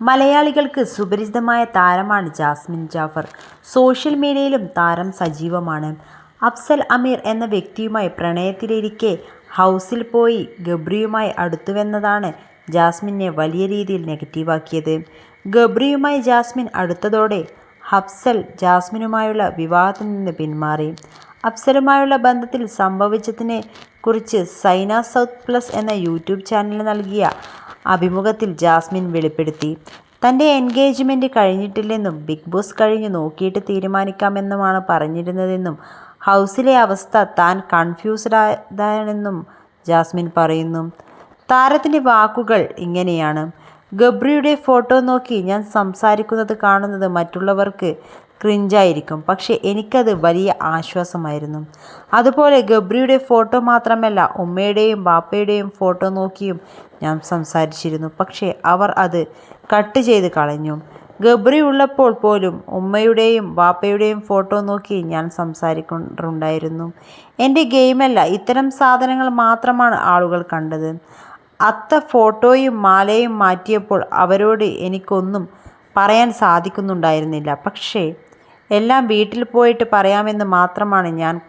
മലയാളികൾക്ക് സുപരിചിതമായ താരമാണ് ജാസ്മിൻ ജാഫർ. സോഷ്യൽ മീഡിയയിലും താരം സജീവമാണ്. അഫ്സൽ അമീർ എന്ന വ്യക്തിയുമായി പ്രണയത്തിലിരിക്കെ ഹൗസിൽ പോയി ഗബ്രിയുമായി അടുത്തുവെന്നതാണ് ജാസ്മിനെ വലിയ രീതിയിൽ നെഗറ്റീവാക്കിയത്. ഗബ്രിയുമായി ജാസ്മിൻ അടുത്തതോടെ ഹഫ്സൽ ജാസ്മിനുമായുള്ള വിവാഹത്തിൽ നിന്ന് പിന്മാറി. അഫ്സലുമായുള്ള ബന്ധത്തിൽ സംഭവിച്ചതിനെ കുറിച്ച് സൈന സൗത്ത് പ്ലസ് എന്ന യൂട്യൂബ് ചാനൽ നൽകിയ അഭിമുഖത്തിൽ ജാസ്മിൻ വെളിപ്പെടുത്തി. തന്റെ എൻഗേജ്മെന്റ് കഴിഞ്ഞിട്ടില്ലെന്നും ബിഗ് ബോസ് കഴിഞ്ഞ് നോക്കിയിട്ട് തീരുമാനിക്കാമെന്നുമാണ് പറഞ്ഞിരുന്നതെന്നും ഹൗസിലെ അവസ്ഥ താൻ കൺഫ്യൂസ്ഡാണെന്നും ജാസ്മിൻ പറയുന്നു. താരത്തിന്റെ വാക്കുകൾ ഇങ്ങനെയാണ്. ഗബ്രിയുടെ ഫോട്ടോ നോക്കി ഞാൻ സംസാരിക്കുന്നത് കാണുന്നത് മറ്റുള്ളവർക്ക് ക്രിഞ്ചായിരിക്കും. പക്ഷേ എനിക്കത് വലിയ ആശ്വാസമായിരുന്നു. അതുപോലെ ഗബ്രിയുടെ ഫോട്ടോ മാത്രമല്ല ഉമ്മയുടെയും ബാപ്പയുടെയും ഫോട്ടോ നോക്കിയും ഞാൻ സംസാരിച്ചിരുന്നു. പക്ഷേ അവർ അത് കട്ട് ചെയ്ത് കളഞ്ഞു. ഗബ്രി ഉള്ളപ്പോൾ പോലും ഉമ്മയുടെയും ബാപ്പയുടെയും ഫോട്ടോ നോക്കി ഞാൻ സംസാരിക്കാറുണ്ടായിരുന്നു. എന്റെ ഗെയിമല്ല ഇത്തരം സാധനങ്ങൾ മാത്രമാണ് ആളുകൾ കണ്ടത്. അത്ത ഫോട്ടോയും മാലയും മാറ്റിയപ്പോൾ അവരോട് എനിക്കൊന്നും പറയാൻ സാധിക്കുന്നുണ്ടായിരുന്നില്ല. പക്ഷേ എല്ലാം വീട്ടിൽ പോയിട്ട് പറയാമെന്ന് മാത്രമാണ് ഞാൻ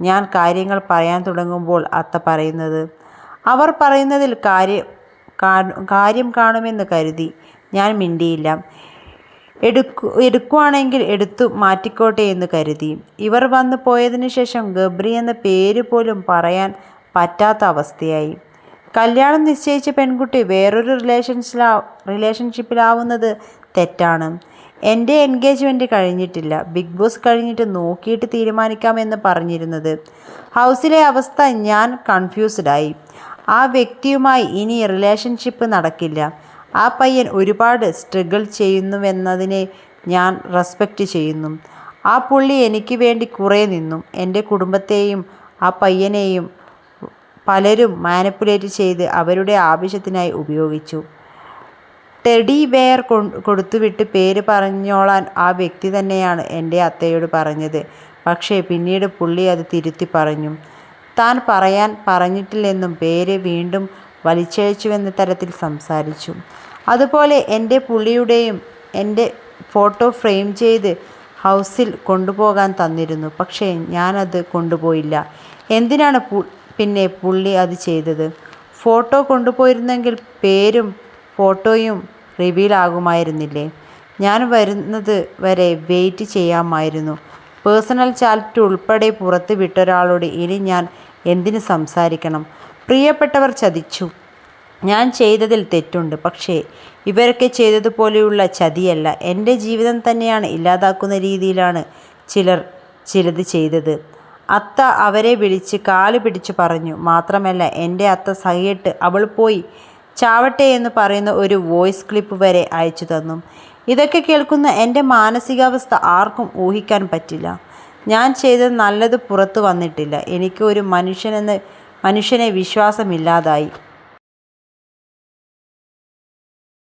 ഞാൻ കാര്യങ്ങൾ പറയാൻ തുടങ്ങുമ്പോൾ അത്ത പറയുന്നത്. അവർ പറയുന്നതിൽ കാര്യം കാര്യം കാണുമെന്ന് കരുതി ഞാൻ മിണ്ടിയില്ല. എടുക്കു എടുക്കുവാണെങ്കിൽ എടുത്തു മാറ്റിക്കോട്ടെ എന്ന് കരുതി. ഇവർ വന്നു പോയതിനു ശേഷം ഗബ്രി എന്ന പേര് പോലും പറയാൻ പറ്റാത്ത അവസ്ഥയായി. കല്യാണം നിശ്ചയിച്ച പെൺകുട്ടി വേറൊരു റിലേഷൻഷിപ്പിലാവുന്നത് തെറ്റാണ്. എന്റെ എൻഗേജ്മെന്റ് കഴിഞ്ഞിട്ടില്ല. ബിഗ് ബോസ് കഴിഞ്ഞിട്ട് നോക്കിയിട്ട് തീരുമാനിക്കാമെന്ന് പറഞ്ഞിരുന്നത്. ഹൗസിലെ അവസ്ഥ ഞാൻ കൺഫ്യൂസ്ഡായി. ആ വ്യക്തിയുമായി ഇനി റിലേഷൻഷിപ്പ് നടക്കില്ല. ആ പയ്യൻ ഒരുപാട് സ്ട്രഗിൾ ചെയ്യുന്നുവെന്നതിനെ ഞാൻ റെസ്പെക്റ്റ് ചെയ്യുന്നു. ആ പുള്ളി എനിക്ക് വേണ്ടി കുറേ നിന്നു. എന്റെ കുടുംബത്തെയും ആ പയ്യനെയും പലരും മാനിപ്പുലേറ്റ് ചെയ്ത് അവരുടെ ആവശ്യത്തിനായി ഉപയോഗിച്ചു. ടെഡി ബെയർ കൊടുത്തുവിട്ട് പേര് പറഞ്ഞോളാൻ ആ വ്യക്തി തന്നെയാണ് എന്റെ അത്തയോട് പറഞ്ഞത്. പക്ഷേ പിന്നീട് പുള്ളി അത് തിരുത്തി പറഞ്ഞു. താൻ പറയാൻ പറഞ്ഞിട്ടില്ലെന്നും പേര് വീണ്ടും വലിച്ചഴിച്ചുവെന്ന തരത്തിൽ സംസാരിച്ചു. അതുപോലെ എന്റെ പുള്ളിയുടെയും എന്റെ ഫോട്ടോ ഫ്രെയിം ചെയ്ത് ഹൗസിൽ കൊണ്ടുപോകാൻ തന്നിരുന്നു. പക്ഷേ ഞാനത് കൊണ്ടുപോയില്ല. എന്തിനാണ് പിന്നെ പുള്ളി അത് ചെയ്തത്. ഫോട്ടോ കൊണ്ടുപോയിരുന്നെങ്കിൽ പേരും ഫോട്ടോയും റിവീലാകുമായിരുന്നില്ലേ ഞാൻ വരുന്നത് വരെ വെയിറ്റ് ചെയ്യാമായിരുന്നു. പേഴ്സണൽ ചാറ്റ് ഉൾപ്പെടെ പുറത്ത് വിട്ടൊരാളോട് ഇനി ഞാൻ എന്തിന് സംസാരിക്കണം. പ്രിയപ്പെട്ടവർ ചതിച്ചു. ഞാൻ ചെയ്തതിൽ തെറ്റുണ്ട്. പക്ഷേ ഇവരൊക്കെ ചെയ്തതുപോലെയുള്ള ചതിയല്ല. എന്റെ ജീവിതം തന്നെയാണ് ഇല്ലാതാക്കുന്ന രീതിയിലാണ് ചിലർ ചിലത് ചെയ്തത്. അത്ത അവരെ വിളിച്ച് കാൽ പിടിച്ചു പറഞ്ഞു. മാത്രമല്ല എന്റെ അത്ത സഹിയിട്ട് അവൾ പോയി ചാവട്ടെയെന്ന് പറയുന്ന ഒരു വോയിസ് ക്ലിപ്പ് വരെ അയച്ചു തന്നു. ഇതൊക്കെ കേൾക്കുന്ന എന്റെ മാനസികാവസ്ഥ ആർക്കും ഊഹിക്കാൻ പറ്റില്ല. ഞാൻ ചെയ്ത നല്ലത് പുറത്തു വന്നിട്ടില്ല. എനിക്ക് ഒരു മനുഷ്യനെ വിശ്വാസമില്ലാതായി.